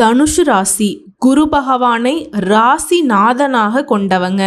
தனுஷு ராசி குரு பகவானை ராசிநாதனாக கொண்டவங்க.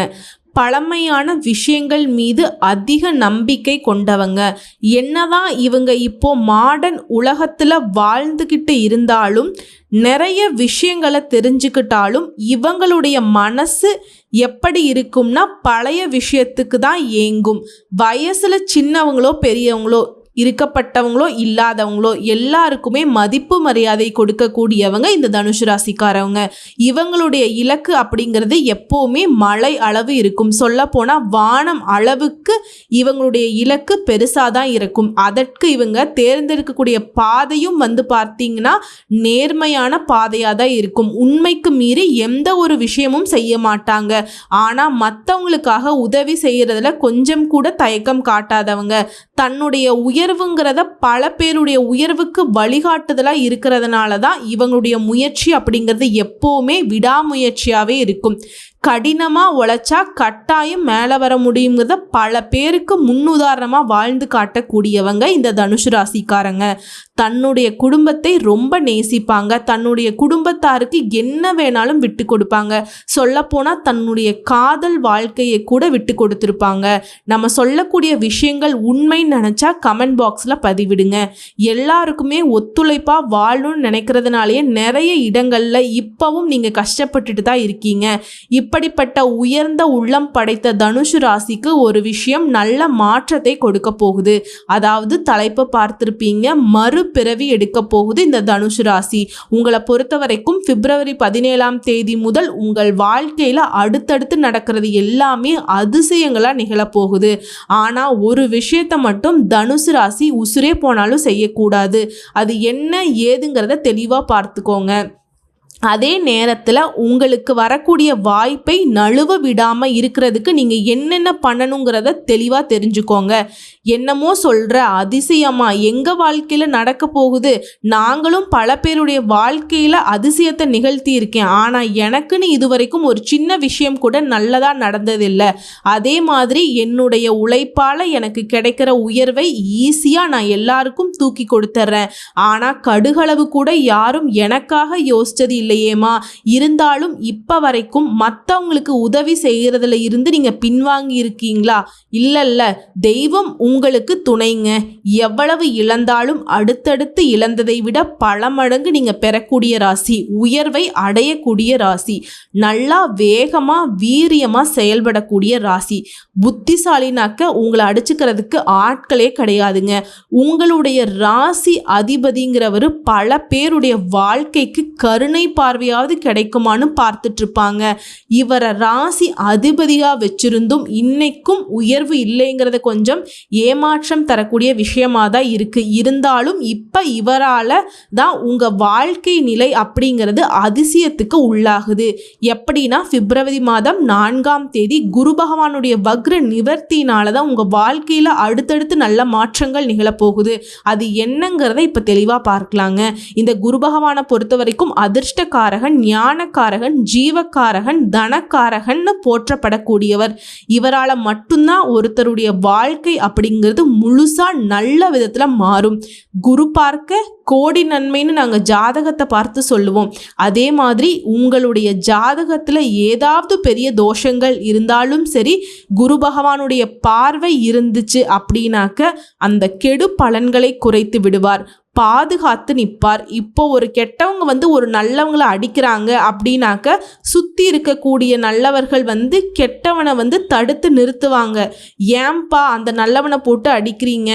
பழமையான விஷயங்கள் மீது அதிக நம்பிக்கை கொண்டவங்க. என்னதான் இவங்க இப்போ மாடர்ன் உலகத்தில் வாழ்ந்துக்கிட்டு இருந்தாலும் நிறைய விஷயங்களை தெரிஞ்சுக்கிட்டாலும் இவங்களுடைய மனசு எப்படி இருக்கும்னா பழைய விஷயத்துக்கு தான் ஏங்கும். வயசில் சின்னவங்களோ பெரியவங்களோ இருக்கப்பட்டவங்களோ இல்லாதவங்களோ எல்லாருக்குமே மதிப்பு மரியாதை கொடுக்கக்கூடியவங்க இந்த தனுஷ் ராசிக்காரவங்க. இவங்களுடைய இலக்கு அப்படிங்கிறது எப்போவுமே மழை அளவு இருக்கும். சொல்லப்போனால் வானம் அளவுக்கு இவங்களுடைய இலக்கு பெருசாக தான் இருக்கும். அதற்கு இவங்க தேர்ந்தெடுக்கக்கூடிய பாதையும் வந்து பார்த்தீங்கன்னா நேர்மையான பாதையாக தான் இருக்கும். உண்மைக்கு மீறி எந்த ஒரு விஷயமும் செய்ய மாட்டாங்க. ஆனால் மற்றவங்களுக்காக உதவி செய்கிறதுல கொஞ்சம் கூட தயக்கம் காட்டாதவங்க. தன்னுடைய உயர்வுங்கிறத பல பேருடைய உயர்வுக்கு வழிகாட்டுதலாக இருக்கிறதுனால தான் இவங்களுடைய முயற்சி அப்படிங்கிறது எப்போவுமே விடாமுயற்சியாகவே இருக்கும். கடினமாக உழைச்சா கட்டாயம் மேலே வர முடியுங்கிறத பல பேருக்கு முன்னுதாரணமாக வாழ்ந்து காட்டக்கூடியவங்க இந்த தனுசு ராசிக்காரங்க. தன்னுடைய குடும்பத்தை ரொம்ப நேசிப்பாங்க. தன்னுடைய குடும்பத்தாருக்கு என்ன வேணாலும் விட்டு கொடுப்பாங்க. சொல்லப்போனால் தன்னுடைய காதல் வாழ்க்கையை கூட விட்டு கொடுத்துருப்பாங்க. நம்ம சொல்லக்கூடிய விஷயங்கள் உண்மைன்னு நினச்சா கமெண்ட் பாக்ஸில் பதிவிடுங்க. எல்லாருக்குமே ஒத்துழைப்பாக வாழணும்னு நினைக்கிறதுனாலேயே நிறைய இடங்களில் இப்போவும் நீங்கள் கஷ்டப்பட்டுட்டு தான் இருக்கீங்க. இப்படிப்பட்ட உயர்ந்த உள்ளம் படைத்த தனுஷு ராசிக்கு ஒரு விஷயம் நல்ல மாற்றத்தை கொடுக்க போகுது. அதாவது தலைப்பை பார்த்துருப்பீங்க. மறு பிறவி எடுக்க போகுது இந்த தனுஷ் ராசி. உங்களை பொறுத்த வரைக்கும் பிப்ரவரி பதினேழாம் தேதி முதல் உங்கள் வாழ்க்கையில் அடுத்தடுத்து நடக்கிறது எல்லாமே அதிசயங்களாக நிகழப்போகுது ஆனால் ஒரு விஷயத்தை மட்டும் தனுசு ராசி உசுரே போனாலும் செய்யக்கூடாது. அது என்ன ஏதுங்கிறத தெளிவாக பார்த்துக்கோங்க. அதே நேரத்தில் உங்களுக்கு வரக்கூடிய வாய்ப்பை நழுவ விடாமல் இருக்கிறதுக்கு நீங்கள் என்னென்ன பண்ணணுங்கிறத தெளிவாக தெரிஞ்சுக்கோங்க. என்னமோ சொல்கிற அதிசயமா? எங்கள் வாழ்க்கையில் நடக்க போகுது? நாங்களும் பல பேருடைய வாழ்க்கையில் அதிசயத்தை நிகழ்த்தி இருக்கேன் ஆனால் எனக்குன்னு இதுவரைக்கும் ஒரு சின்ன விஷயம் கூட நல்லதாக நடந்ததில்லை. அதே மாதிரி என்னுடைய உழைப்பால் எனக்கு கிடைக்கிற உயர்வை ஈஸியாக நான் எல்லாருக்கும் தூக்கி கொடுத்துட்றேன் ஆனால் கடுகளவு கூட யாரும் எனக்காக யோசிச்சது இல்லையேமா இல்லையேம்மா. இருந்தாலும் இப்போ வரைக்கும் மற்றவங்களுக்கு உதவி செய்கிறதுல இருந்து நீங்கள் பின்வாங்கி இருக்கீங்களா இல்லை இல்லை தெய்வம் உங்களுக்கு துணைங்க. எவ்வளவு இழந்தாலும் அடுத்தடுத்து இழந்ததை விட பல மடங்கு நீங்கள் பெறக்கூடிய ராசி உயர்வை அடையக்கூடிய ராசி நல்லா வேகமாக வீரியமாக செயல்படக்கூடிய ராசி. புத்திசாலினாக்க உங்களை அடிச்சுக்கிறதுக்கு ஆட்களே கிடையாதுங்க. உங்களுடைய ராசி அதிபதிங்கிறவர் பல பேருடைய வாழ்க்கைக்கு கருணை பார்வையாவது கிடைக்குமான்னு பார்த்துட்டு இருப்பாங்க இவரை ராசி அதிபதியாக வச்சிருந்தும் இன்னைக்கும் உயர்வு இல்லைங்கிறத கொஞ்சம் ஏமாற்றம் தரக்கூடிய விஷயமாக தான் இருக்குது இருந்தாலும் இப்போ இவரால் தான் உங்கள் வாழ்க்கை நிலை அப்படிங்கிறது அதிசயத்துக்கு உள்ளாகுது. எப்படின்னா பிப்ரவரி மாதம் நான்காம் தேதி குரு பகவானுடைய வக்ர நிவர்த்தினால தான் உங்கள் வாழ்க்கையில் அடுத்தடுத்து நல்ல மாற்றங்கள் நிகழப்போகுது. அது என்னங்கிறத இப்போ தெளிவாக பார்க்கலாங்க. இந்த குரு பகவானை பொறுத்த வரைக்கும் அதிர்ஷ்டக்காரகன் ஞானக்காரகன் ஜீவக்காரகன் தனக்காரகன்னு போற்றப்படக்கூடியவர். இவரால் மட்டும்தான் ஒருத்தருடைய வாழ்க்கை அப்படி அப்படிங்கிறது முழுசாக நல்ல விதத்தில் மாறும். குரு பார்க்க கோடி நன்மைன்னு நாங்கள் ஜாதகத்தை பார்த்து சொல்லுவோம். அதே மாதிரி உங்களுடைய ஜாதகத்தில் ஏதாவது பெரிய தோஷங்கள் இருந்தாலும் சரி குரு பகவானுடைய பார்வை இருந்துச்சு அப்படின்னாக்க அந்த கெடு பலன்களை குறைத்து விடுவார். பாதுகாத்து நிற்பார் இப்போ ஒரு கெட்டவங்க வந்து ஒரு நல்லவங்களை அடிக்கிறாங்க அப்படின்னாக்க சுற்றி இருக்கக்கூடிய நல்லவர்கள் வந்து கெட்டவனை வந்து தடுத்து நிறுத்துவாங்க. ஏன்பா அந்த நல்லவனை போட்டு அடிக்கிறீங்க?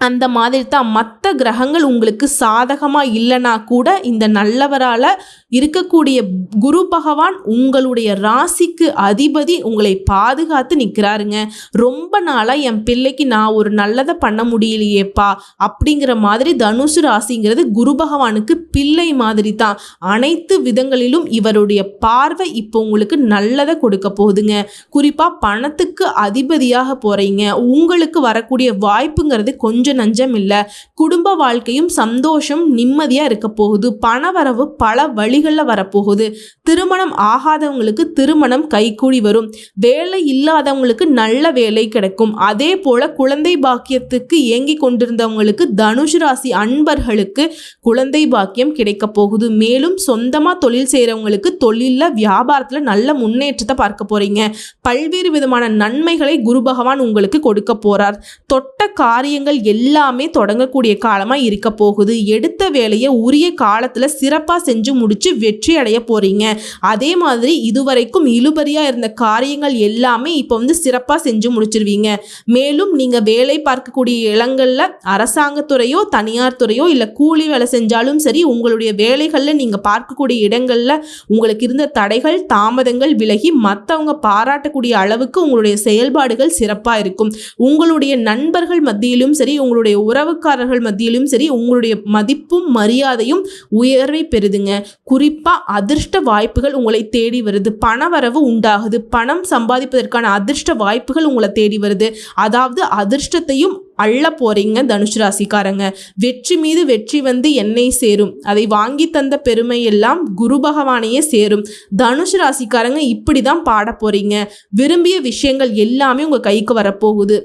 அந்த மாதிரி தான் மற்ற கிரகங்கள் உங்களுக்கு சாதகமாக இல்லைனா கூட இந்த நல்லவரால் இருக்கக்கூடிய குரு பகவான் உங்களுடைய ராசிக்கு அதிபதி உங்களை பாதுகாத்து நிற்கிறாருங்க ரொம்ப நாளாக என் பிள்ளைக்கு நான் ஒரு நல்லதை பண்ண முடியலையேப்பா அப்படிங்கிற மாதிரி தனுசு ராசிங்கிறது குரு பகவானுக்கு பிள்ளை மாதிரி தான் அனைத்து விதங்களிலும் இவருடைய பார்வை இப்போ உங்களுக்கு நல்லதை கொடுக்க போகுதுங்க. குறிப்பாக பணத்துக்கு அதிபதியாக போகிறீங்க உங்களுக்கு வரக்கூடிய வாய்ப்புங்கிறது கொஞ்சம் கொஞ்சம் நஞ்சம் இல்லை. குடும்ப வாழ்க்கையும் சந்தோஷம் நிம்மதியாக இருக்க போகுது. பணவரவு பல வழிகளில் வரப்போகுது. திருமணம் ஆகாதவங்களுக்கு திருமணம் கைகூடி வரும். வேலை இல்லாதவங்களுக்கு நல்ல வேலை கிடைக்கும். அதே போல குழந்தை பாக்கியத்துக்கு ஏங்கி கொண்டிருந்தவங்களுக்கு தனுஷ் ராசி அன்பர்களுக்கு குழந்தை பாக்கியம் கிடைக்க போகுது. மேலும் சொந்தமாக தொழில் செய்கிறவங்களுக்கு தொழிலில் வியாபாரத்தில் நல்ல முன்னேற்றத்தை பார்க்க போறீங்க. பல்வேறு விதமான நன்மைகளை குரு பகவான் உங்களுக்கு கொடுக்க போறார். தொட்ட காரியங்கள் எல்லாம் எல்லாமே தொடங்கக்கூடிய காலமாக இருக்க போகுது. எடுத்த வேலையை உரிய காலத்தில் சிறப்பாக செஞ்சு முடித்து வெற்றி அடைய போகிறீங்க அதே மாதிரி இதுவரைக்கும் இழுபறியாக இருந்த காரியங்கள் எல்லாமே இப்போ வந்து சிறப்பாக செஞ்சு முடிச்சிருவீங்க. மேலும் நீங்கள் வேலை பார்க்கக்கூடிய இடங்களில் அரசாங்கத்துறையோ தனியார் துறையோ இல்லை கூலி வேலை செஞ்சாலும் சரி உங்களுடைய வேலைகளில் நீங்கள் பார்க்கக்கூடிய இடங்களில் உங்களுக்கு இருந்த தடைகள் தாமதங்கள் விலகி மற்றவங்க பாராட்டக்கூடிய அளவுக்கு உங்களுடைய செயல்பாடுகள் சிறப்பாக இருக்கும். உங்களுடைய நண்பர்கள் மத்தியிலும் சரி உங்களுடைய உறவுக்காரர்கள் மத்தியிலும் சரி உங்களுடைய மதிப்பும் மரியாதையும் உயர்வை பெறுதுங்க. குறிப்பாக அதிர்ஷ்ட வாய்ப்புகள் உங்களை தேடி வருது. பணவரவு உண்டாகுது. பணம் சம்பாதிப்பதற்கான அதிர்ஷ்ட வாய்ப்புகள் உங்களை தேடி வருது. அதாவது அதிர்ஷ்டத்தையும் அள்ள போறீங்க தனுஷ் ராசிக்காரங்க. வெற்றி மீது வெற்றி வந்து என்னை சேரும். அதை வாங்கி தந்த பெருமை எல்லாம் குரு பகவானையே சேரும். தனுஷ் ராசிக்காரங்க இப்படி தான் பாட போறீங்க. விரும்பிய விஷயங்கள் எல்லாமே உங்கள் கைக்கு வரப்போகுது.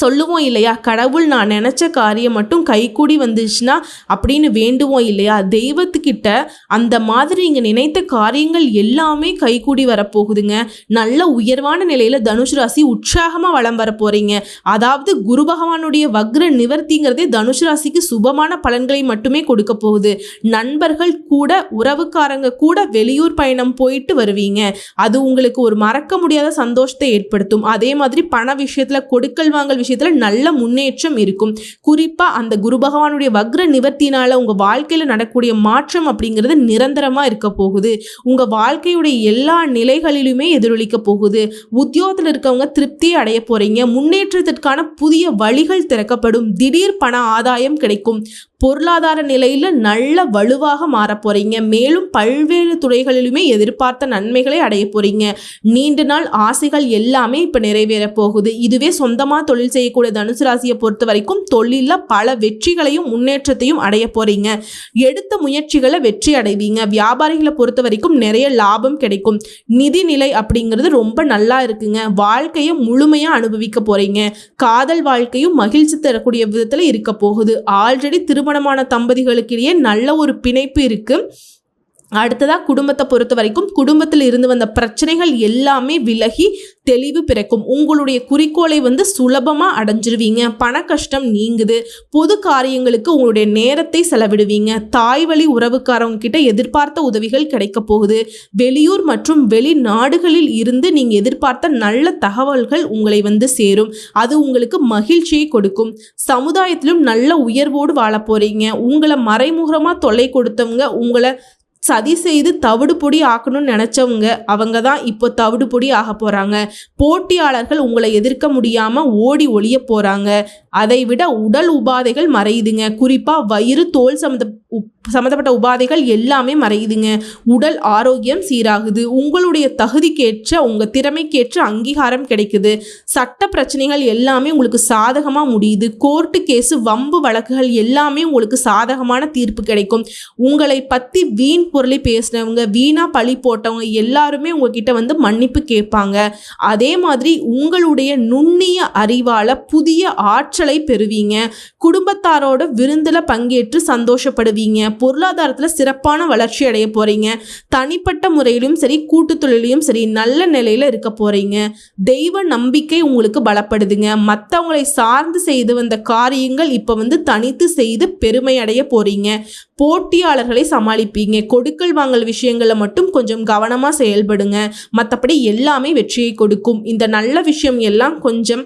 சொல்லுவோம் இல்லையா? கடவுள் நான் நினச்ச காரியம் மட்டும் கைகூடி வந்துச்சுன்னா அப்படின்னு வேண்டுவோம் இல்லையா? தெய்வத்துக்கிட்ட அந்த மாதிரி இங்கே நினைத்த காரியங்கள் எல்லாமே கைகூடி வரப்போகுதுங்க. நல்ல உயர்வான நிலையில் தனுஷ் ராசி உற்சாகமாக வளம் வர போகிறீங்க அதாவது குரு பகவானுடைய வக்ர நிவர்த்திங்கிறதே தனுஷ் ராசிக்கு சுபமான பலன்களை மட்டுமே கொடுக்க போகுது. நண்பர்கள் கூட உறவுக்காரங்க கூட வெளியூர் பயணம் போயிட்டு வருவீங்க. அது உங்களுக்கு ஒரு மறக்க முடியாத சந்தோஷத்தை ஏற்படுத்தும். அதே மாதிரி பண விஷயத்தில் கொடுக்கல் வாங்கல் விஷயத்துல நல்ல முன்னேற்றம் இருக்கும். குறிப்பாக அந்த குரு பகவானுடைய வக்ர நிவர்த்தினால உங்கள் வாழ்க்கையில நடக்கக்கூடிய மாற்றம் அப்படிங்கிறது நிரந்தரமா இருக்க போகுது. உங்க வாழ்க்கையுடைய எல்லா நிலைகளிலுமே எதிரொலிக்க போகுது. உத்தியோகத்தில் இருக்கவங்க திருப்தியை அடைய போறீங்க. முன்னேற்றத்திற்கான புதிய வழிகள் திறக்கப்படும். திடீர் பண ஆதாயம் கிடைக்கும். பொருளாதார நிலையில் நல்ல வலுவாக மாற போறீங்க. மேலும் பல்வேறு துறைகளிலுமே எதிர்பார்த்த நன்மைகளை அடைய போறீங்க. நீண்ட நாள் ஆசைகள் எல்லாமே இப்போ நிறைவேற போகுது. இதுவே சொந்தமாக தொழில் செய்யக்கூடிய தனுசு ராசியை பொறுத்த வரைக்கும் தொழிலில் பல வெற்றிகளையும் முன்னேற்றத்தையும் அடைய போகிறீங்க எடுத்த முயற்சிகளை வெற்றி அடைவீங்க. வியாபாரிகளை பொறுத்த வரைக்கும் நிறைய லாபம் கிடைக்கும். நிதிநிலை அப்படிங்கிறது ரொம்ப நல்லா இருக்குங்க. வாழ்க்கையை முழுமையாக அனுபவிக்க போகிறீங்க காதல் வாழ்க்கையும் மகிழ்ச்சி தரக்கூடிய விதத்தில் இருக்க போகுது. ஆல்ரெடி திருமணமான தம்பதிகளுக்கிடையே நல்ல ஒரு பிணைப்பு இருக்குது அடுத்ததாக குடும்பத்தை பொறுத்த வரைக்கும் குடும்பத்தில் இருந்து வந்த பிரச்சனைகள் எல்லாமே விலகி தெளிவு பிறக்கும். உங்களுடைய குறிக்கோளை வந்து சுலபமாக அடைஞ்சிருவீங்க. பண கஷ்டம் நீங்குது. பொது காரியங்களுக்கு உங்களுடைய நேரத்தை செலவிடுவீங்க. தாய் வழி உறவுக்காரவங்க கிட்ட எதிர்பார்த்த உதவிகள் கிடைக்க போகுது. வெளியூர் மற்றும் வெளிநாடுகளில் இருந்து நீங்கள் எதிர்பார்த்த நல்ல தகவல்கள் உங்களை வந்து சேரும். அது உங்களுக்கு மகிழ்ச்சியை கொடுக்கும். சமுதாயத்திலும் நல்ல உயர்வோடு வாழ போகிறீங்க உங்களை மறைமுகமாக தொல்லை கொடுத்தவங்க உங்களை சதி செய்து தவிடு பொடி ஆக்கணும்னு நினச்சவங்க அவங்க தான் இப்போ தவிடு பொடி ஆக போகிறாங்க போட்டியாளர்கள் உங்களை எதிர்க்க முடியாமல் ஓடி ஒளிய போகிறாங்க அதை விட உடல் உபாதைகள் மறையுதுங்க. குறிப்பாக வயிறு தோல் சம்மந்த சம்மந்தப்பட்ட உபாதைகள் எல்லாமே மறையுதுங்க. உடல் ஆரோக்கியம் சீராகுது. உங்களுடைய தகுதிக்கேற்ற உங்கள் திறமைக்கேற்ற அங்கீகாரம் கிடைக்குது. சட்ட பிரச்சனைகள் எல்லாமே உங்களுக்கு சாதகமாக முடியுது. கோர்ட்டு கேஸு வம்பு வழக்குகள் எல்லாமே உங்களுக்கு சாதகமான தீர்ப்பு கிடைக்கும். உங்களை பற்றி வீண் பொருளை பேசினவங்க வீணாக பழி போட்டவங்க எல்லாருமே உங்ககிட்ட வந்து மன்னிப்பு கேட்பாங்க. அதே மாதிரி உங்களுடைய நுண்ணிய அறிவால் புதிய ஆற்றலை பெறுவீங்க. குடும்பத்தாரோட விருந்தில் பங்கேற்று சந்தோஷப்படுவீங்க. பொருளாதாரத்தில் சிறப்பான வளர்ச்சி அடைய போகிறீங்க தனிப்பட்ட முறையிலும் சரி கூட்டு தொழிலையும் சரி நல்ல நிலையில் இருக்க போகிறீங்க தெய்வ நம்பிக்கை உங்களுக்கு பலப்படுதுங்க. மற்றவங்களை சார்ந்து செய்து வந்த காரியங்கள் இப்போ வந்து தனித்து செய்து பெருமை அடைய போகிறீங்க போட்டியாளர்களை சமாளிப்பீங்க. கொடுக்கல் வாங்கல் விஷயங்களில் மட்டும் கொஞ்சம் கவனமாக செயல்படுங்க. மற்றபடி எல்லாமே வெற்றியை கொடுக்கும். இந்த நல்ல விஷயம் எல்லாம் கொஞ்சம்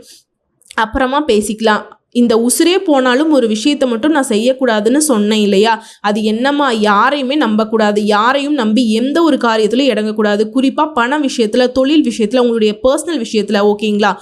அப்புறமா பேசிக்கலாம். இந்த உசுரே போனாலும் ஒரு விஷயத்தை மட்டும் நான் செய்யக்கூடாதுன்னு சொன்னேன் இல்லையா? அது என்னம்மா? யாரையுமே நம்பக்கூடாது. யாரையும் நம்பி எந்த ஒரு காரியத்திலும் இடங்கக்கூடாது குறிப்பாக பண விஷயத்தில் தொழில் விஷயத்தில் உங்களுடைய பர்சனல் விஷயத்தில் ஓகேங்களா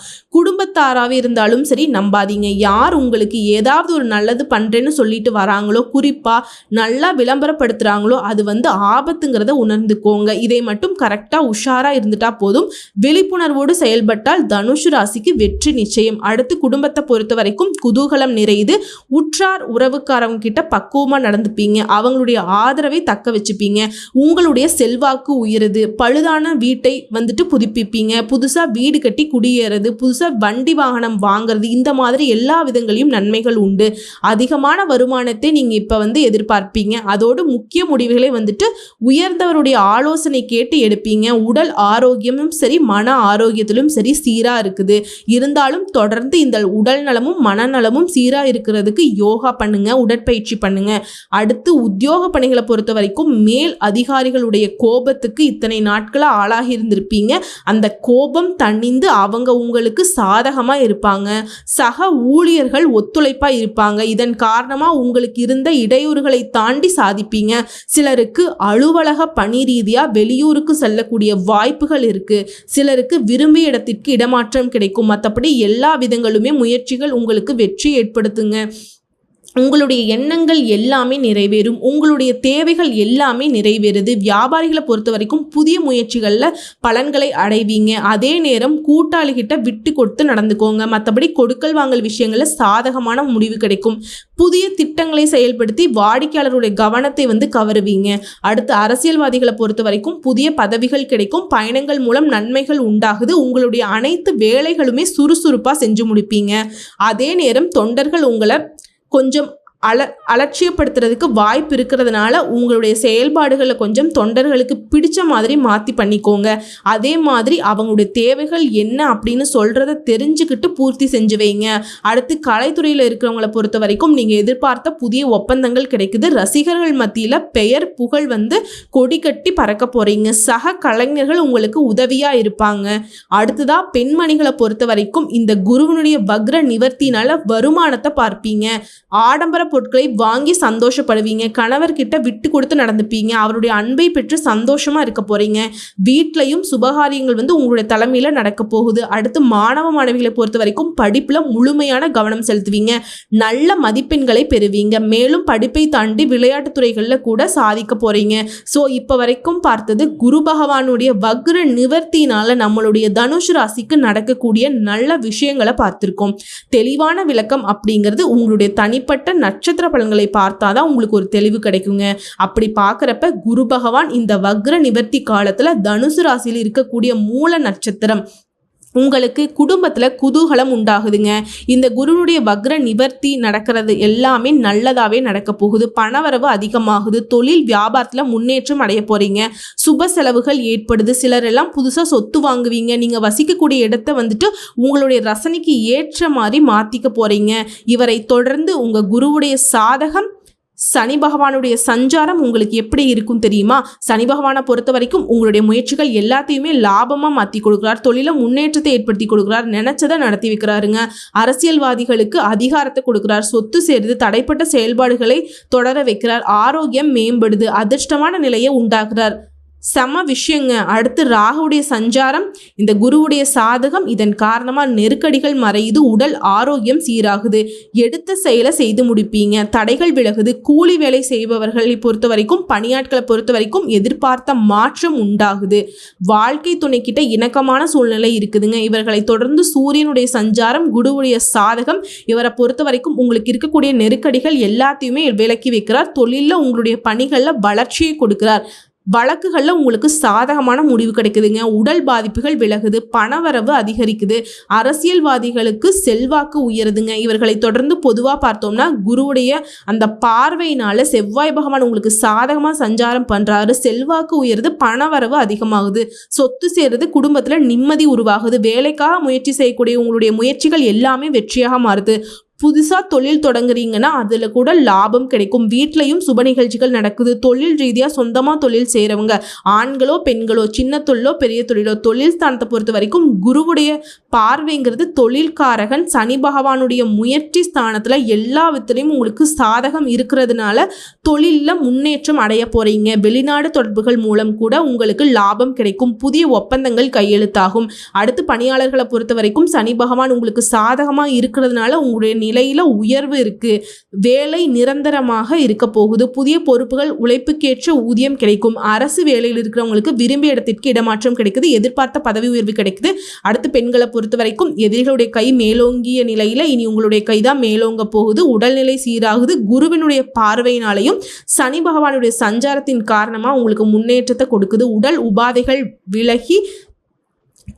குடும்பத்தாராகவே இருந்தாலும் சரி நம்பாதீங்க. யார் உங்களுக்கு ஏதாவது ஒரு நல்லது பண்ணுறேன்னு சொல்லிட்டு வராங்களோ குறிப்பாக நல்லா விளம்பரப்படுத்துகிறாங்களோ அது வந்து ஆபத்துங்கிறத உணர்ந்துக்கோங்க. இதை மட்டும் கரெக்டாக உஷாராக இருந்துட்டா போதும். விழிப்புணர்வோடு செயல்பட்டால் தனுஷு ராசிக்கு வெற்றி நிச்சயம். அடுத்து குடும்பத்தை பொறுத்த வரைக்கும் குதூகலம் நிறையுது. உற்றார் உறவுக்காரவங்க கிட்ட பக்குவமாக நடந்துப்பீங்க. அவங்களுடைய ஆதரவை தக்க வச்சுப்பீங்க. உங்களுடைய செல்வாக்கு உயருது. பழுதான வீட்டை வந்துட்டு புதுப்பிப்பீங்க. புதுசாக வீடு கட்டி குடியேறது புதுசாக வண்டி வாகனம் வாங்குறது இந்த மாதிரி எல்லா விதங்களையும் நன்மைகள் உண்டு. அதிகமான வருமானத்தை நீங்கள் இப்போ வந்து எதிர்பார்ப்பீங்க. அதோடு முக்கிய முடிவுகளை வந்துட்டு உயர்ந்தவருடைய ஆலோசனை கேட்டு எடுப்பீங்க. உடல் ஆரோக்கியமும் சரி மன ஆரோக்கியத்திலும் சரி சீராக இருக்குது. இருந்தாலும் தொடர்ந்து இந்த உடல் நலமும் மனநலமும் சீராக இருக்கிறதுக்கு யோகா பண்ணுங்க உடற்பயிற்சி பண்ணுங்க. அடுத்து உத்தியோக பணிகளை பொறுத்த வரைக்கும் மேல் அதிகாரிகளுடைய கோபத்துக்கு இத்தனை நாட்களாக ஆளாகி இருந்திருப்பீங்க. அந்த கோபம் தணிந்து அவங்க உங்களுக்கு சாதகமாக இருப்பாங்க. சக ஊழியர்கள் ஒத்துழைப்பாக இருப்பாங்க. இதன் காரணமாக உங்களுக்கு இருந்த இடையூறுகளை தாண்டி சாதிப்பீங்க. சிலருக்கு அலுவலக பணி ரீதியாக வெளியூருக்கு செல்லக்கூடிய வாய்ப்புகள் இருக்குது சிலருக்கு விரும்பிய இடத்திற்கு இடமாற்றம் கிடைக்கும். மற்றபடி எல்லா விதங்களுமே முயற்சிகள் உங்களுக்கு வெற்றி ஏற்படுத்துங்க. உங்களுடைய எண்ணங்கள் எல்லாமே நிறைவேறும். உங்களுடைய தேவைகள் எல்லாமே நிறைவேறுது. வியாபாரிகளை பொறுத்த வரைக்கும் புதிய முயற்சிகளில் பலன்களை அடைவீங்க. அதே நேரம் கூட்டாளிகிட்ட விட்டு கொடுத்து நடந்துக்கோங்க. மற்றபடி கொடுக்கல் வாங்கல் விஷயங்களில் சாதகமான முடிவு கிடைக்கும். புதிய திட்டங்களை செயல்படுத்தி வாடிக்கையாளருடைய கவனத்தை வந்து கவருவீங்க. அடுத்து அரசியல்வாதிகளை பொறுத்த வரைக்கும் புதிய பதவிகள் கிடைக்கும். பயணங்கள் மூலம் நன்மைகள் உண்டாகுது. உங்களுடைய அனைத்து வேலைகளுமே சுறுசுறுப்பாக செஞ்சு முடிப்பீங்க. அதே நேரம் தொண்டர்கள் உங்களை கொஞ்சம் அல அலட்சியப்படுத்துறதுக்கு வாய்ப்பு இருக்கிறதுனால உங்களுடைய செயல்பாடுகளை கொஞ்சம் தொண்டர்களுக்கு பிடிச்ச மாதிரி மாற்றி பண்ணிக்கோங்க. அதே மாதிரி அவங்களுடைய தேவைகள் என்ன அப்படின்னு சொல்கிறத தெரிஞ்சுக்கிட்டு பூர்த்தி செஞ்சு வைங்க. அடுத்து கலைத்துறையில் இருக்கிறவங்கள பொறுத்த வரைக்கும் நீங்கள் எதிர்பார்த்த புதிய ஒப்பந்தங்கள் கிடைக்குது. ரசிகர்கள் மத்தியில் பெயர் புகழ் வந்து கொடி கட்டி பறக்க போகிறீங்க சக கலைஞர்கள் உங்களுக்கு உதவியாக இருப்பாங்க. அடுத்ததாக பெண்மணிகளை பொறுத்த வரைக்கும் இந்த குருவனுடைய வக்ர நிவர்த்தினால வருமானத்தை பார்ப்பீங்க. ஆடம்பர பொருட்களை வாங்கி சந்தோஷப்படுவீங்க. கணவர்கிட்ட விட்டு கொடுத்து நடந்துப்பீங்க. அவருடைய அன்பை பெற்று சந்தோஷமா இருக்க போறீங்க. வீட்லையும் சுபகாரியங்கள் வந்து உங்களுடைய தலைமையில நடக்க போகுது. அடுத்து மாணவ மாணவிகளை பொறுத்த வரைக்கும் படிப்புல முழுமையான கவனம் செலுத்துவீங்க. நல்ல மதிப்பெண்களை பெறுவீங்க. மேலும் படிப்பை தாண்டி விளையாட்டு துறைகளில் கூட சாதிக்க போறீங்க. ஸோ இப்போ வரைக்கும் பார்த்தது குரு பகவானுடைய வக்ர நிவர்த்தினால நம்மளுடைய தனுஷ் ராசிக்கு நடக்கக்கூடிய நல்ல விஷயங்களை பார்த்துருக்கோம். தெளிவான விளக்கம் அப்படிங்கிறது உங்களுடைய தனிப்பட்ட நட்சத்திர பலன்களை பார்த்தா தான் உங்களுக்கு ஒரு தெளிவு கிடைக்குங்க. அப்படி பார்க்குறப்ப குரு பகவான் இந்த வக்ர நிவர்த்தி காலத்தில் தனுசு ராசியில் இருக்கக்கூடிய மூல நட்சத்திரம் உங்களுக்கு குடும்பத்தில் குதூகலம் உண்டாகுதுங்க. இந்த குருனுடைய வக்ர நிவர்த்தி நடக்கிறது எல்லாமே நல்லதாகவே நடக்க போகுது. பணவரவு அதிகமாகுது. தொழில் வியாபாரத்தில் முன்னேற்றம் அடைய போகிறீங்க சுப செலவுகள் ஏற்படுது. சிலர் எல்லாம் புதுசாக சொத்து வாங்குவீங்க. நீங்கள் வசிக்கக்கூடிய இடத்த வந்துட்டு உங்களுடைய ரசனைக்கு ஏற்ற மாதிரி மாற்றிக்க போகிறீங்க இவரை தொடர்ந்து உங்கள் குருவுடைய சாதகம் சனி பகவானுடைய சஞ்சாரம் உங்களுக்கு எப்படி இருக்கும் தெரியுமா? சனி பகவானை பொறுத்த வரைக்கும் உங்களுடைய முயற்சிகள் எல்லாத்தையுமே லாபமாக மாற்றி கொடுக்குறார். தொழில முன்னேற்றத்தை ஏற்படுத்தி கொடுக்குறார். நினைச்சதை நடத்தி வைக்கிறாருங்க. அரசியல்வாதிகளுக்கு அதிகாரத்தை கொடுக்குறார். சொத்து சேர்ந்து தடைப்பட்ட செயல்பாடுகளை தொடர வைக்கிறார். ஆரோக்கியம் மேம்படுது. அதிர்ஷ்டமான நிலையை உண்டாக்குறார். செம விஷயங்க. அடுத்து ராகுடைய சஞ்சாரம் இந்த குருவுடைய சாதகம் இதன் காரணமாக நெருக்கடிகள் மறையுது உடல் ஆரோக்கியம் சீராகுது. எடுத்த செயலை செய்து முடிப்பீங்க. தடைகள் விலகுது. கூலி வேலை செய்பவர்களை பொறுத்த வரைக்கும் பணியாட்களை பொறுத்த வரைக்கும் எதிர்பார்த்த மாற்றம் உண்டாகுது. வாழ்க்கை துணைக்கிட்ட இணக்கமான சூழ்நிலை இருக்குதுங்க. இவர்களை தொடர்ந்து சூரியனுடைய சஞ்சாரம் குருவுடைய சாதகம் இவரை பொறுத்த வரைக்கும் உங்களுக்கு இருக்கக்கூடிய நெருக்கடிகள் எல்லாத்தையுமே விலக்கி வைக்கிறார். தொழிலில் உங்களுடைய பணிகளில் வளர்ச்சியை கொடுக்கிறார். வழக்குகளில் உங்களுக்கு சாதகமான முடிவு கிடைக்குதுங்க. உடல் பாதிப்புகள் விலகுது பணவரவு அதிகரிக்குது. அரசியல்வாதிகளுக்கு செல்வாக்கு உயருதுங்க. இவர்களை தொடர்ந்து பொதுவாக பார்த்தோம்னா குருவுடைய அந்த பார்வையினால செவ்வாய் பகவான் உங்களுக்கு சாதகமாக சஞ்சாரம் பண்ணுறாரு செல்வாக்கு உயருது பணவரவு அதிகமாகுது. சொத்து சேருது குடும்பத்தில் நிம்மதி உருவாகுது. வேலைக்காக முயற்சி செய்யக்கூடிய உங்களுடைய முயற்சிகள் எல்லாமே வெற்றியாக மாறுது. புதுசாக தொழில் தொடங்குறீங்கன்னா அதில் கூட லாபம் கிடைக்கும். வீட்லேயும் சுப நிகழ்ச்சிகள் நடக்குது. தொழில் ரீதியாக சொந்தமாக தொழில் செய்கிறவங்க ஆண்களோ பெண்களோ சின்ன தொழிலோ பெரிய தொழிலோ தொழில் ஸ்தானத்தை பொறுத்த வரைக்கும் குருவுடைய பார்வைங்கிறது தொழில்காரகன் சனி பகவானுடைய முயற்சி ஸ்தானத்தில் எல்லா விதத்துலையும் உங்களுக்கு சாதகம் இருக்கிறதுனால தொழிலில் முன்னேற்றம் அடைய போகிறீங்க வெளிநாடு தொடர்புகள் மூலம் கூட உங்களுக்கு லாபம் கிடைக்கும். புதிய ஒப்பந்தங்கள் கையெழுத்தாகும். அடுத்து பணியாளர்களை பொறுத்த வரைக்கும் சனி பகவான் உங்களுக்கு சாதகமாக இருக்கிறதுனால உங்களுடைய நிலையில உயர்வு இருக்கு. வேலை நிரந்தரமாக இருக்க போகுது. புதிய பொறுப்புகள் உழைப்புக்கேற்ற ஊதியம் கிடைக்கும். அரசு வேலையில் இருக்கிறவங்களுக்கு விரும்பிய இடத்திற்கு இடமாற்றம் கிடைக்குது. எதிர்பார்த்த பதவி உயர்வு கிடைக்குது. அடுத்து பெண்களை பொறுத்த வரைக்கும் எதிரிகளுடைய கை மேலோங்கிய நிலையில இனி உங்களுடைய கை தான் மேலோங்க போகுது. உடல்நிலை சீராகுது. குருவினுடைய பார்வையினாலையும் சனி பகவானுடைய சஞ்சாரத்தின் காரணமா உங்களுக்கு முன்னேற்றத்தை கொடுக்குது. உடல் உபாதைகள் விலகி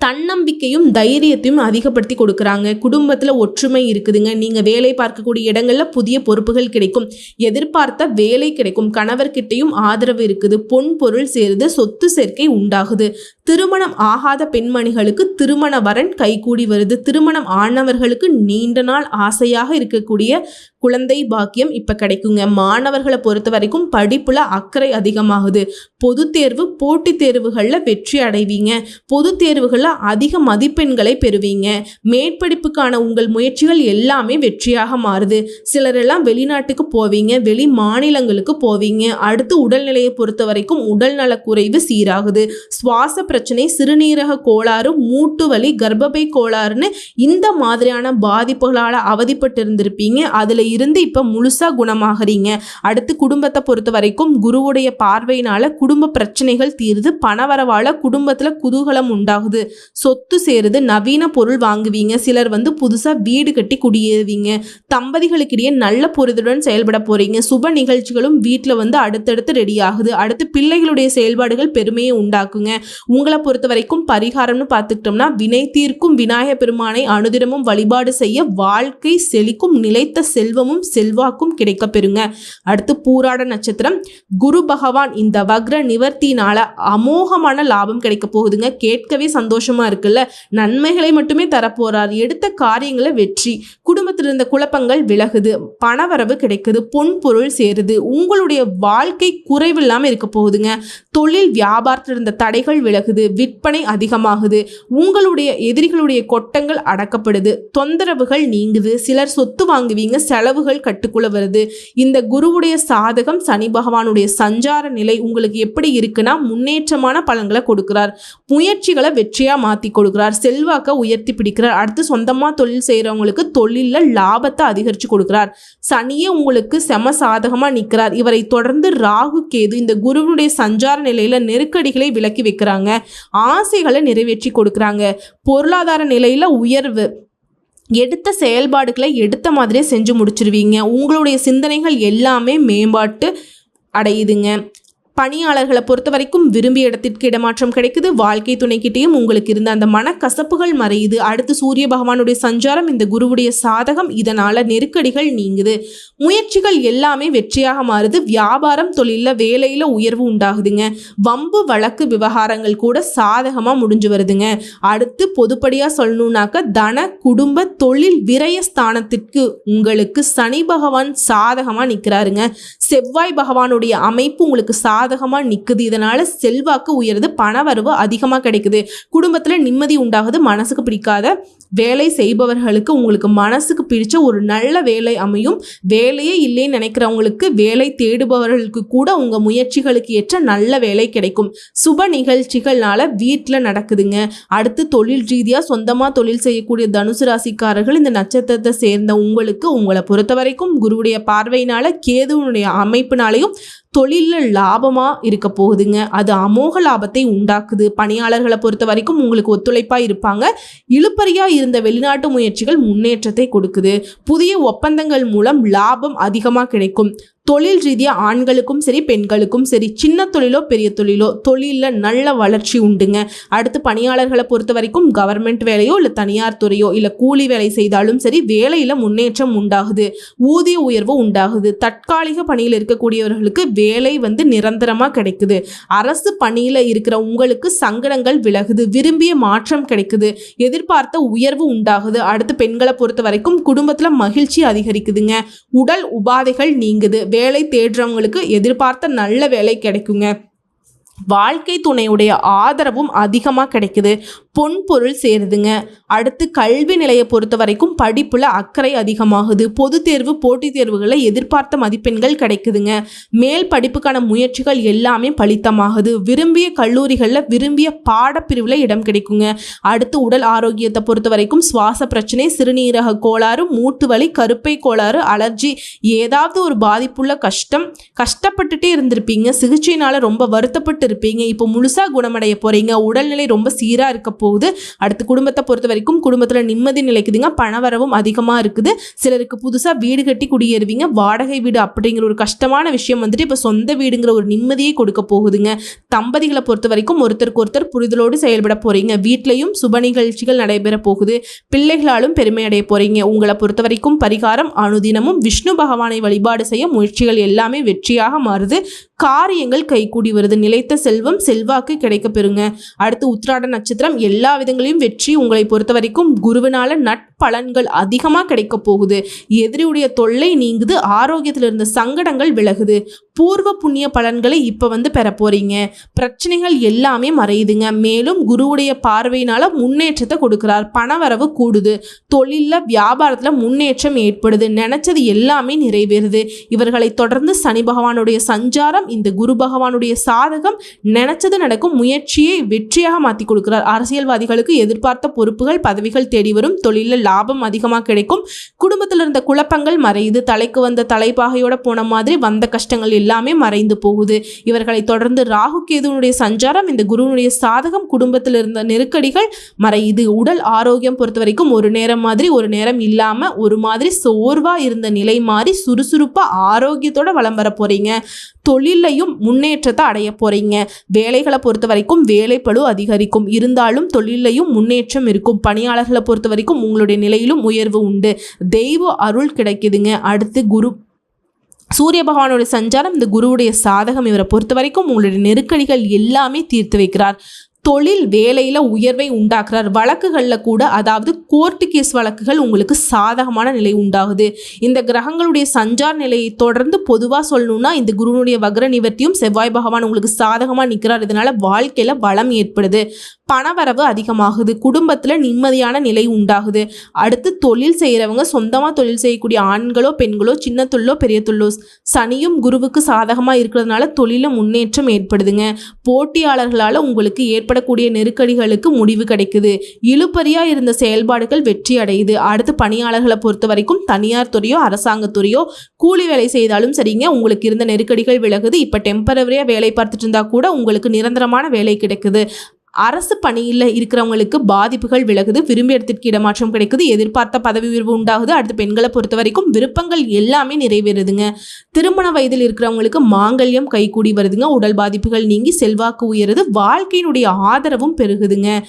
தன்னம்பிக்கையும் தைரியத்தையும் அதிகப்படுத்தி கொடுக்குறாங்க. குடும்பத்தில் ஒற்றுமை இருக்குதுங்க. நீங்கள் வேலை பார்க்கக்கூடிய இடங்களில் புதிய பொறுப்புகள் கிடைக்கும். எதிர்பார்த்த வேலை கிடைக்கும். கணவர்கிட்டையும் ஆதரவு இருக்குது. பொன் பொருள் சேருது. சொத்து சேர்க்கை உண்டாகுது. திருமணம் ஆகாத பெண்மணிகளுக்கு திருமண வரன் கைகூடி வருது. திருமணம் ஆனவர்களுக்கு நீண்ட நாள் ஆசையாக இருக்கக்கூடிய குழந்தை பாக்கியம் இப்போ கிடைக்குங்க. மாணவர்களை பொறுத்த வரைக்கும் படிப்பில் அக்கறை அதிகமாகுது. பொது தேர்வு போட்டித் தேர்வுகளில் வெற்றி அடைவீங்க. பொது தேர்வுகளில் அதிக மதிப்பெண்களை பெறுவீங்க. மேற்படிப்புக்கான உங்கள் முயற்சிகள் எல்லாமே வெற்றியாக மாறுது. சிலரெல்லாம் வெளிநாட்டுக்கு போவீங்க. வெளி மாநிலங்களுக்கு போவீங்க. அடுத்து உடல்நிலையை பொறுத்த வரைக்கும் உடல் குறைவு சீராகுது. சுவாச பிரச்சனை சிறுநீரக கோளாறு மூட்டு வலி கர்ப்பப்பை கோளாறுன்னு இந்த மாதிரியான பாதிப்புகளால் அவதிப்பட்டு இருந்திருப்பீங்க அதில் இருந்து இப்போ முழுசாக குணமாகறீங்க. அடுத்து குடும்பத்தை பொறுத்த வரைக்கும் குருவுடைய பார்வையினால் குடும்ப பிரச்சனைகள் தீருது பணவரவால குடும்பத்தில் குதூகலம் உண்டாகுது. சொத்து சேருது நவீன பொருள் வாங்குவீங்க சிலர் வந்து புதுசாக வீடு கட்டி குடியேறுவீங்க தம்பதிகளுக்கிடையே நல்ல புரிதலுடன் செயல்பட போகிறீங்க சுப நிகழ்ச்சிகளும் வீட்டில் வந்து அடுத்தடுத்து ரெடி ஆகுது. அடுத்து பிள்ளைகளுடைய செயல்பாடுகள் பெருமையை உண்டாக்குங்க. உங்கள் பொறுத்த வரைக்கும் பரிகாரம்னு பார்த்துக்கிட்டோம்னா வினை தீர்க்கும் விநாயக பெருமானை அனுதினமும் வழிபாடு செய்ய வாழ்க்கை செழிக்கும் நிலைத்த செல்வமும் செல்வாக்கும் கிடைக்க பெறுங்க. அடுத்து பூராட நட்சத்திரம். குரு பகவான் இந்த வக்ர நிவர்த்தினால அமோகமான லாபம் கிடைக்க போகுதுங்க. கேட்கவே சந்தோஷமா இருக்குல்ல. நன்மைகளை மட்டுமே தரப்போறார். எடுத்த காரியங்களை வெற்றி. குடும்ப குடும்பத்தில் இருந்த குழப்பங்கள் விலகுது பணவரவு கிடைக்குது பொன் பொருள் சேருது. உங்களுடைய வாழ்க்கை குறைவில்லாமல் இருக்க போகுதுங்க. தொழில் வியாபாரத்தில் இருந்த தடைகள் விலகுது விற்பனை அதிகமாகுது. உங்களுடைய எதிரிகளுடைய கொட்டங்கள் அடக்கப்படுது. தொந்தரவுகள் நீங்குது சிலர் சொத்து வாங்குவீங்க செலவுகள் கட்டுக்குள்ள வருது. இந்த குருவுடைய சாதகம் சனி பகவானுடைய சஞ்சார நிலை உங்களுக்கு எப்படி இருக்குன்னா முன்னேற்றமான பலன்களை கொடுக்கிறார். முயற்சிகளை வெற்றியா மாத்தி கொடுக்கிறார். செல்வாக்க உயர்த்தி பிடிக்கிறார். அடுத்து சொந்தமா தொழில் செய்யறவங்களுக்கு தொழிலில் லாபத்தை அதிகரித்து கொடுக்கிறார். சனியே உங்களுக்கு செம சாதகமாக நிற்கிறார் இவரை தொடர்ந்து ராகு கேது இந்த குருவினுடைய சஞ்சார நிலையில் நெருக்கடிகளை விலக்கி வைக்கிறாங்க. ஆசைகளை நிறைவேற்றி கொடுக்குறாங்க. பொருளாதார நிலையில் உயர்வு. எடுத்த செயல்பாடுகளை எடுத்த மாதிரியே செஞ்சு முடிச்சிருவீங்க. உங்களுடைய சிந்தனைகள் எல்லாமே மேம்பாட்டு அடையுதுங்க. பணியாளர்களை பொறுத்த வரைக்கும் விரும்பிய இடத்திற்கு இடமாற்றம் கிடைக்குது. வாழ்க்கை துணைக்கிட்டேயும் உங்களுக்கு இருந்த அந்த மனக்கசப்புகள் மறையுது. அடுத்து சூரிய பகவானுடைய சஞ்சாரம் இந்த குருவுடைய சாதகம் இதனால நெருக்கடிகள் நீங்குது. முயற்சிகள் எல்லாமே வெற்றியாக மாறுது. வியாபாரம் தொழிலில் வேலையில் உயர்வு உண்டாகுதுங்க. வம்பு வழக்கு விவகாரங்கள் கூட சாதகமாக முடிஞ்சு வருதுங்க. அடுத்து பொதுப்படியாக சொல்லணும்னாக்க தன குடும்ப தொழில் விரய ஸ்தானத்திற்கு உங்களுக்கு சனி பகவான் சாதகமாக நிற்கிறாருங்க செவ்வாய் பகவானுடைய அமைப்பு உங்களுக்கு சாத சாதகமாக நிற்குது இதனால் செல்வாக்கு உயருது பணவரவு அதிகமாக கிடைக்குது. குடும்பத்தில் நிம்மதி உண்டாகுது மனசுக்கு பிடிக்காத வேலை செய்பவர்களுக்கு உங்களுக்கு மனசுக்கு பிடிச்ச ஒரு நல்ல வேலை அமையும். வேலையே இல்லைன்னு நினைக்கிறவங்களுக்கு வேலை தேடுபவர்களுக்கு கூட உங்கள் முயற்சிகளுக்கு ஏற்ற நல்ல வேலை கிடைக்கும். சுப நிகழ்ச்சிகள்னால வீட்டில் நடக்குதுங்க. அடுத்து தொழில் ரீதியாக சொந்தமாக தொழில் செய்யக்கூடிய தனுசு ராசிக்காரர்கள் இந்த நட்சத்திரத்தை சேர்ந்த உங்களுக்கு உங்களை பொறுத்த வரைக்கும் குருவுடைய பார்வையினால கேதுவனுடைய அமைப்பினாலையும் தொழிலில் லாபமாக இருக்க போகுதுங்க. அது அமோக லாபத்தை உண்டாக்குது. பணியாளர்களை பொறுத்த வரைக்கும் உங்களுக்கு ஒத்துழைப்பாக இருப்பாங்க. இழுப்பறியாக இருந்த வெளிநாட்டு முயற்சிகள் முன்னேற்றத்தை கொடுக்குது. புதிய ஒப்பந்தங்கள் மூலம் லாபம் அதிகமாக கிடைக்கும். தொழில் ரீதியாக ஆண்களுக்கும் சரி பெண்களுக்கும் சரி சின்ன தொழிலோ பெரிய தொழிலோ தொழிலில் நல்ல வளர்ச்சி உண்டுங்க. அடுத்து பணியாளர்களை பொறுத்த வரைக்கும் கவர்மெண்ட் வேலையோ இல்லை தனியார் துறையோ இல்லை கூலி வேலை செய்தாலும் சரி வேலையில் முன்னேற்றம் உண்டாகுது. ஊதிய உயர்வு உண்டாகுது. தற்காலிக பணியில் இருக்கக்கூடியவர்களுக்கு வேலை வந்து நிரந்தரமாக கிடைக்குது. அரசு பணியில் இருக்கிற உங்களுக்கு சங்கடங்கள் விலகுது. விரும்பிய மாற்றம் கிடைக்குது. எதிர்பார்த்த உயர்வு உண்டாகுது. அடுத்து பெண்களை பொறுத்த வரைக்கும் குடும்பத்தில் மகிழ்ச்சி அதிகரிக்குதுங்க. உடல் உபாதைகள் நீங்குது. வேலை தேடுறவங்களுக்கு எதிர்பார்த்த நல்ல வேலை கிடைக்குங்க. வாழ்க்கை துணையுடைய ஆதரவும் அதிகமாக கிடைக்குது. பொன் பொருள் சேருதுங்க. அடுத்து கல்வி நிலையை பொறுத்த வரைக்கும் படிப்பில் அக்கறை அதிகமாகுது. பொது தேர்வு போட்டித் தேர்வுகளை எதிர்பார்த்த மதிப்பெண்கள் கிடைக்குதுங்க. மேல் படிப்புக்கான முயற்சிகள் எல்லாமே பலித்தமாகுது. விரும்பிய கல்லூரிகளில் விரும்பிய பாடப்பிரிவில் இடம் கிடைக்குங்க. அடுத்து உடல் ஆரோக்கியத்தை பொறுத்த வரைக்கும் சுவாச பிரச்சனை சிறுநீரக கோளாறு மூட்டு வலி கருப்பை கோளாறு அலர்ஜி ஏதாவது ஒரு பாதிப்புள்ள கஷ்டம் கஷ்டப்பட்டுட்டே இருந்திருப்பீங்க. சிகிச்சையினால் ரொம்ப வருத்தப்பட்டு இருப்பீங்க. இப்போ முழுசா குணமடைய போறீங்க. உடல்நிலை ரொம்ப சீராக இருக்க போகுது. அடுத்து குடும்பத்தை பொறுத்த வரைக்கும் குடும்பத்தில் நிம்மதி நிலைக்குதுங்க. பணவரவும் அதிகமாக இருக்குது. சிலருக்கு புதுசாக வீடு கட்டி குடியேறுவீங்க. வாடகை வீடு அப்படிங்கிற ஒரு கஷ்டமான விஷயம் வந்துட்டு இப்போ சொந்த வீடுங்கிற ஒரு நிம்மதியை கொடுக்க போகுதுங்க. தம்பதிகளை பொறுத்த வரைக்கும் ஒருத்தருக்கு ஒருத்தர் புரிதலோடு செயல்பட போறீங்க. வீட்லேயும் சுப நிகழ்ச்சிகள் நடைபெற போகுது. பிள்ளைகளாலும் பெருமை அடைய போறீங்க. உங்களை பொறுத்த வரைக்கும் பரிகாரம் அனுதினமும் விஷ்ணு பகவானை வழிபாடு செய்ய முயற்சிகள் எல்லாமே வெற்றியாக மாறுது. காரியங்கள் கைகூடி வருது. நிலைத்த செல்வம் செல்வாக்கு கிடைக்க பெறுங்க. அடுத்து உத்திராட நட்சத்திரம் எல்லா விதங்களையும் வெற்றி உங்களை பொறுத்த வரைக்கும் குருவினால நற்பலன்கள் அதிகமாக கிடைக்க போகுது. எதிரியுடைய தொல்லை நீங்குது ஆரோக்கியத்தில் இருந்த சங்கடங்கள் விலகுது. பூர்வ புண்ணிய பலன்களை இப்போ வந்து பெற போறீங்க. பிரச்சனைகள் எல்லாமே மறையுதுங்க. மேலும் குருவுடைய பார்வையினால முன்னேற்றத்தை கொடுக்கிறார். பணவரவு கூடுது. தொழிலில் வியாபாரத்தில் முன்னேற்றம் ஏற்படுது. நினைச்சது எல்லாமே நிறைவேறுது. இவர்களை தொடர்ந்து சனி பகவானுடைய சஞ்சாரம் இந்த குரு பகவானுடைய சாதகம் நினைச்சது நடக்கும் முயற்சியை வெற்றியாக மாற்றி கொடுக்கிறார். அரசியல்வாதிகளுக்கு எதிர்பார்த்த பொறுப்புகள் பதவிகள் தேடி வரும். தொழிலில் லாபம் அதிகமாக கிடைக்கும். குடும்பத்தில் இருந்த குழப்பங்கள் மறையுது. தலைக்கு வந்த தலைப்பாகையோட போன மாதிரி வந்த கஷ்டங்கள் எல்லாமே மறைந்து போகுது. இவர்களை தொடர்ந்து ராகு கேதுனுடைய சஞ்சாரம் இந்த குருவனுடைய சாதகம் குடும்பத்தில் இருந்த நெருக்கடிகள் மறையுது. உடல் ஆரோக்கியம் பொறுத்த வரைக்கும் ஒரு நேரம் மாதிரி ஒரு நேரம் இல்லாமல் ஒரு மாதிரி சோர்வா இருந்த நிலை மாறி சுறுசுறுப்பா ஆரோக்கியத்தோட வலம் வர போறீங்க. தொழிலையும் முன்னேற்றத்தை அடைய போறீங்க. வேலைகளை பொறுத்த வரைக்கும் வேலைப்பழு அதிகரிக்கும். இருந்தாலும் தொழிலையும் முன்னேற்றம் இருக்கும். பணியாளர்களை பொறுத்த வரைக்கும் உங்களுடைய நிலையிலும் உயர்வு உண்டு. தெய்வ அருள் கிடைக்குதுங்க. அடுத்து குரு. சூரிய பகவானுடைய சஞ்சாரம் இந்த குருவுடைய சாதகம் இவரை பொறுத்த வரைக்கும் உங்களுடைய நெருக்கடிகள் எல்லாமே தீர்த்து வைக்கிறார். தொழில் வேலையில் உயர்வை உண்டாக்குறார். வழக்குகளில் கூட அதாவது கோர்ட்டு கேஸ் வழக்குகள் உங்களுக்கு சாதகமான நிலை உண்டாகுது. இந்த கிரகங்களுடைய சஞ்சார நிலையை தொடர்ந்து பொதுவாக சொல்லணும்னா இந்த குருனுடைய வக்ர நிவர்த்தியும் செவ்வாய் பகவான் உங்களுக்கு சாதகமாக நிற்கிறார் இதனால் வாழ்க்கையில் வளம் ஏற்படுது. பணவரவு அதிகமாகுது. குடும்பத்தில் நிம்மதியான நிலை உண்டாகுது. அடுத்து தொழில் செய்கிறவங்க சொந்தமாக தொழில் செய்யக்கூடிய ஆண்களோ பெண்களோ சின்ன தொழிலோ பெரிய தொழிலோ சனியும் குருவுக்கு சாதகமாக இருக்கிறதுனால தொழிலில் முன்னேற்றம் ஏற்படுதுங்க. போட்டியாளர்களால் உங்களுக்கு ஏற்படக்கூடிய நெருக்கடிகளுக்கு முடிவு கிடைக்குது. இழுபறியாக இருந்த செயல்பாடுகள் வெற்றி அடையுது. அடுத்து பணியாளர்களை பொறுத்த வரைக்கும் தனியார் துறையோ அரசாங்கத்துறையோ கூலி வேலை செய்தாலும் சரிங்க உங்களுக்கு இருந்த நெருக்கடிகள் விலகுது. இப்போ டெம்பரவரியாக வேலை பார்த்துட்டு இருந்தால் கூட உங்களுக்கு நிரந்தரமான வேலை கிடைக்குது. அரசு பணியில் இருக்கிறவங்களுக்கு பாதிப்புகள் விலகுது விரும்பிய இடத்திற்கு இடமாற்றம் கிடைக்குது எதிர்பார்த்த பதவி உயர்வு உண்டாகுது. அடுத்து பெண்களை பொறுத்த வரைக்கும் விருப்பங்கள் எல்லாமே நிறைவேறுதுங்க. திருமண வயதில் இருக்கிறவங்களுக்கு மாங்கல்யம் கைகூடி வருதுங்க. உடல் பாதிப்புகள் நீங்கி செல்வாக்கு உயருது. வாழ்க்கையினுடைய ஆதரவும் பெருகுதுங்க.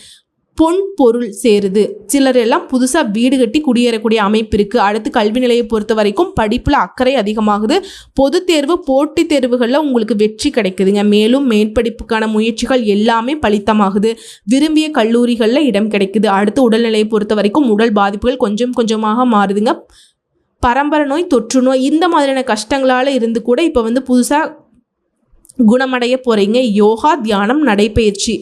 பொன் பொருள் சேருது. சிலர் எல்லாம் புதுசாக வீடு கட்டி குடியேறக்கூடிய அமைப்பு இருக்குது அடுத்து கல்வி நிலையை பொறுத்த வரைக்கும் படிப்பில் அக்கறை அதிகமாகுது. பொது தேர்வு போட்டித் தேர்வுகளில் உங்களுக்கு வெற்றி கிடைக்குதுங்க. மேலும் மேற்படிப்புக்கான முயற்சிகள் எல்லாமே பலித்தமாகுது. விரும்பிய கல்லூரிகளில் இடம் கிடைக்குது. அடுத்து உடல்நிலையை பொறுத்த வரைக்கும் உடல் பாதிப்புகள் கொஞ்சம் கொஞ்சமாக மாறுதுங்க. பரம்பரை நோய் தொற்று நோய் இந்த மாதிரியான கஷ்டங்களால் இருந்து கூட இப்போ வந்து புதுசாக குணமடைய போகிறீங்க யோகா தியானம் நடைபயிற்சி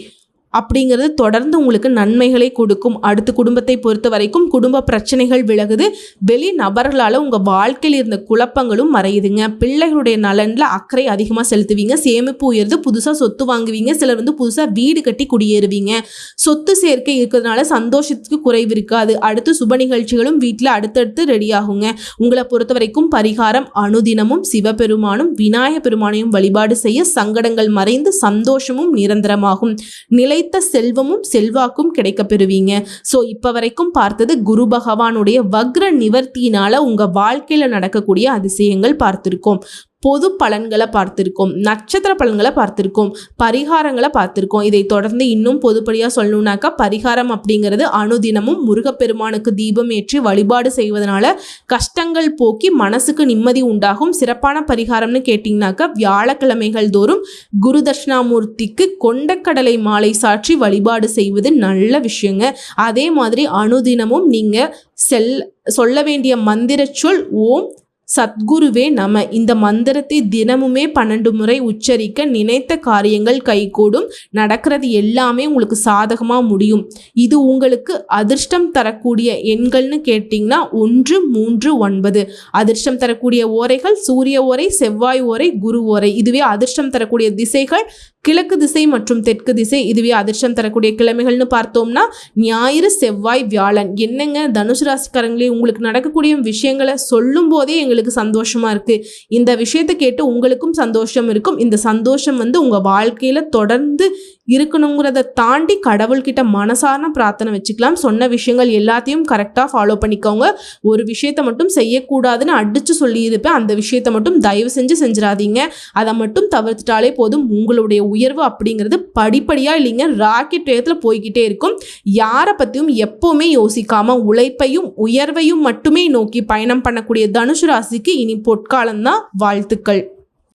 அப்படிங்கிறது தொடர்ந்து உங்களுக்கு நன்மைகளை கொடுக்கும். அடுத்து குடும்பத்தை பொறுத்த வரைக்கும் குடும்ப பிரச்சனைகள் விலகுது. வெளி நபர்களால் உங்கள் வாழ்க்கையில் இருந்த குழப்பங்களும் மறையுதுங்க. பிள்ளைகளுடைய நலனில் அக்கறை அதிகமாக செலுத்துவீங்க. சேமிப்பு உயர்ந்து புதுசாக சொத்து வாங்குவீங்க. சிலர் வந்து புதுசாக வீடு கட்டி குடியேறுவீங்க. சொத்து சேர்க்கை இருக்கிறதுனால சந்தோஷத்துக்கு குறைவு இருக்காது. அடுத்து சுப நிகழ்ச்சிகளும் வீட்டில் அடுத்தடுத்து ரெடி ஆகுங்க. உங்களை பொறுத்த வரைக்கும் பரிகாரம் அனுதினமும் சிவபெருமானும் விநாயக பெருமானையும் வழிபாடு செய்ய சங்கடங்கள் மறைந்து சந்தோஷமும் நிரந்தரமாகும். நிலை நிலைத்த செல்வமும் செல்வாக்கும் கிடைக்க பெறுவீங்க ஸோ இப்போ வரைக்கும் பார்த்தது குரு பகவானுடைய வக்ர நிவர்த்தியினால உங்க வாழ்க்கையில நடக்கக்கூடிய அதிசயங்கள் பார்த்திருக்கோம். பொது பலன்களை பார்த்துருக்கோம். நட்சத்திர பலன்களை பார்த்துருக்கோம். பரிகாரங்களை பார்த்துருக்கோம். இதை தொடர்ந்து இன்னும் பொதுப்படியாக சொல்லணுன்னாக்கா பரிகாரம் அப்படிங்கிறது அனுதினமும் முருகப்பெருமானுக்கு தீபம் ஏற்றி வழிபாடு செய்வதனால கஷ்டங்கள் போக்கி மனசுக்கு நிம்மதி உண்டாகும். சிறப்பான பரிகாரம்னு கேட்டிங்கனாக்கா வியாழக்கிழமைகள் தோறும் குரு தட்சிணாமூர்த்திக்கு கொண்டக்கடலை மாலை சாற்றி வழிபாடு செய்வது நல்ல விஷயங்க. அதே மாதிரி அனுதினமும் நீங்கள் செல் சொல்ல வேண்டிய மந்திர சொல் ஓம் சத்குருவே நம இந்த மந்திரத்தை தினமுமே பன்னெண்டு முறை உச்சரிக்க நினைத்த காரியங்கள் கைகூடும். நடக்கிறது எல்லாமே உங்களுக்கு சாதகமாக முடியும். இது உங்களுக்கு அதிர்ஷ்டம் தரக்கூடிய எண்கள்னு கேட்டிங்கன்னா ஒன்று மூன்று ஒன்பது. அதிர்ஷ்டம் தரக்கூடிய ஓரைகள் சூரிய ஓரை செவ்வாய் ஓரை குரு ஓரை. இதுவே அதிர்ஷ்டம் தரக்கூடிய திசைகள் கிழக்கு திசை மற்றும் தெற்கு திசை. இதுவே அதிர்ஷ்டம் தரக்கூடிய கிழமைகள்னு பார்த்தோம்னா ஞாயிறு செவ்வாய் வியாழன். என்னங்க? தனுசு ராசிக்காரங்களே உங்களுக்கு நடக்கக்கூடிய விஷயங்களை சொல்லும் போதே எங்களுக்கு சந்தோஷமா இருக்கு. இந்த விஷயத்தை கேட்டு உங்களுக்கும் சந்தோஷம் இருக்கும். இந்த சந்தோஷம் வந்து உங்க வாழ்க்கையில தொடர்ந்து இருக்கணுங்கிறத தாண்டி கடவுள்கிட்ட மனசான பிரார்த்தனை வச்சுக்கலாம். சொன்ன விஷயங்கள் எல்லாத்தையும் கரெக்டாக ஃபாலோ பண்ணிக்கோங்க. ஒரு விஷயத்தை மட்டும் செய்யக்கூடாதுன்னு அடிச்சு சொல்லியிருப்பேன். அந்த விஷயத்தை மட்டும் தயவு செஞ்சு செஞ்சிடாதீங்க. அதை மட்டும் தவிர்த்துட்டாலே போதும். உங்களுடைய உயர்வு அப்படிங்கிறது படிப்படியாக இல்லைங்க. ராக்கெட் வேகத்தில் போய்கிட்டே இருக்கும். யாரை பற்றியும் எப்போவுமே யோசிக்காம உழைப்பையும் உயர்வையும் மட்டுமே நோக்கி பயணம் பண்ணக்கூடிய தனுசு ராசிக்கு இனி பொற்காலம்தான் வாழ்த்துக்கள்.